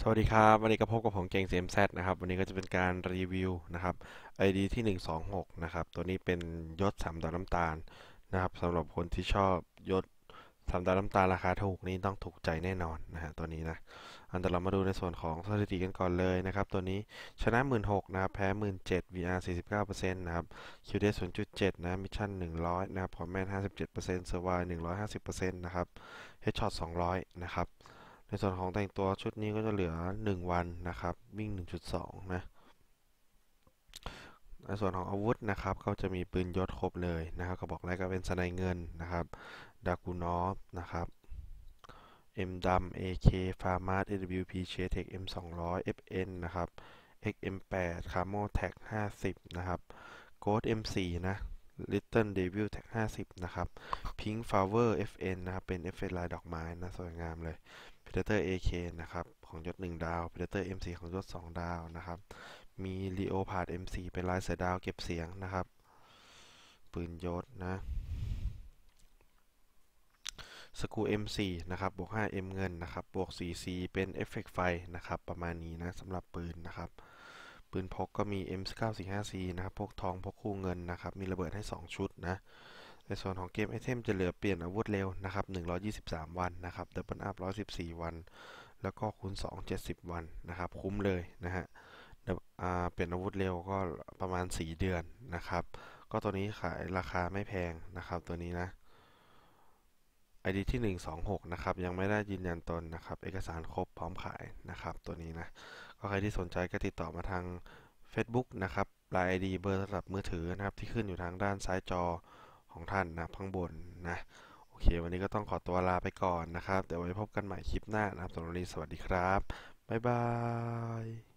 สวัสดีครับวันนี้ก็พบกับผมเก่ง CMZ นะครับวันนี้ก็จะเป็นการรีวิวนะครับ ID ที่ 126 นะครับ ตัวนี้เป็นยศ3ดาวน้ำตาลนะครับสำหรับคนที่ชอบยศ3ดาวน้ำตาลราคาถูกนี้ต้องถูกใจแน่นอนนะฮะตัวนี้นะอันแต่เรามาดูในส่วนของสถิติกันก่อนเลยนะครับ ตัวนี้ชนะ 16,000นะครับแพ้17,000 VR 49%นะครับ QD 0.7 นะมิชชั่น 100 นะครับคอมแมน57%เซอร์ไว150%นะครับ Headshot 200 นะครับ ในส่วนของแต่งตัวชุดนี้ก็จะเหลือ 1 วันนะครับ วิ่ง 1.2 นะ ในส่วนของอาวุธนะครับ ก็จะมีปืนยศครบเลยนะครับกระบอกแรกก็เป็นสไนเงินนะครับ ดากูนอฟนะครับ M ดำ AK ฟาร์มาร์ AWP เชเทค M 200 FN นะครับ XM8 Camo Tag 50 นะครับ Ghost M4 นะ Little Devil Tag 50 นะครับ Pink Flower FN นะครับ เป็น FN ลายดอกไม้นะ สวยงามเลย Predator AK นะครับ ของยศ 1 ดาว Predator M4 ของยศ 2 ดาวนะครับ มี Leopard M4 เป็นลายเสือดาวเก็บเสียงนะครับ ปืนยศนะสกู M4 นะครับ บวก 5M เงินนะครับ บวก 4C เป็นเอฟเฟกต์ไฟนะครับ ประมาณนี้นะสำหรับปืนนะครับ ปืนพกก็มี M945C นะครับพกทองพกคู่เงินนะครับมีระเบิดให้ 2 ชุดนะในส่วนของเกมไอเทมจะเหลือเปลี่ยนอาวุธเร็วนะครับ123 วันนะครับดับเบิลอัพ114 วัน แล้วก็คูณ2 70 วันนะครับคุ้มเลยนะฮะเปลี่ยนอาวุธเร็วก็ประมาณ 4 เดือนนะครับ ก็ตัวนี้ขายราคาไม่แพงนะครับตัวนี้นะ ID ที่ 126 นะครับ ยังไม่ได้ยืนยันตนนะครับ เอกสารครบพร้อมขายนะครับ ตัวนี้นะ ก็ใครที่สนใจก็ติดต่อมาทาง Facebook นะครับลน์ ID เบอร์โทรศัพท์มือถือนะครับ ที่ขึ้นอยู่ทางด้านซ้ายจอของท่านนะข้างบนนะโอเค วันนี้ก็ต้องขอตัวลาไปก่อนนะครับ เดี๋ยวไว้พบกันใหม่คลิปหน้านะครับสำหรับวันนี้สวัสดีครับ บ๊ายบาย